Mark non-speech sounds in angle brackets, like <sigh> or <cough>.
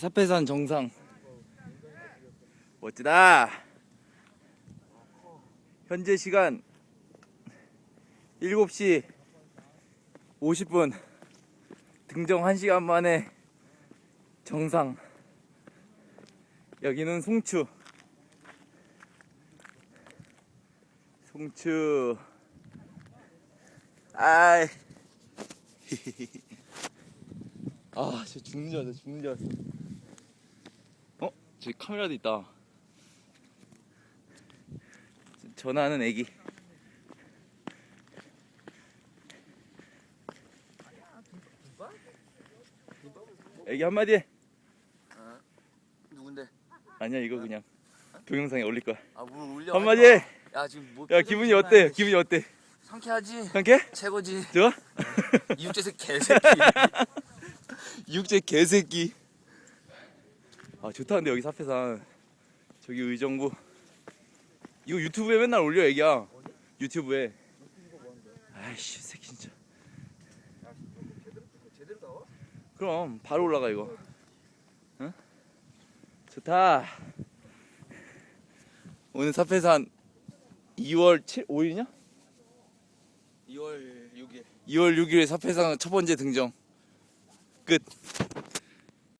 사패산 정상. 멋지다. 현재 시간 7시 50분. 등정 1시간 만에 정상. 여기는 송추. 송추. 아이. <laughs> 아, 진짜 죽는 줄 알았어, 죽는 줄 알았어. 어? 저기 카메라도 있다. 전화하는 애기. 애기 한마디 해. 누군데? 아니야, 이거 그냥 동영상에 올릴 거야. 아뭘 울려? 한마디 해. 야 지금 뭐? 야, 기분이 어때? 기분이 어때? 상쾌하지. 상쾌? 최고지. 좋아? <laughs> 이육제색 개새끼. <laughs> 육제 개새끼. 아 좋다는데 여기 사패산. 저기 의정부. 이거 유튜브에 맨날 올려 애기야. 유튜브에. 아이씨 새끼 진짜. 그럼 바로 올라가 이거. 응? 좋다. 오늘 사패산 2월 7, 5일이냐? 2월 6일. 2월 6일 사패산 첫 번째 등정. 끝.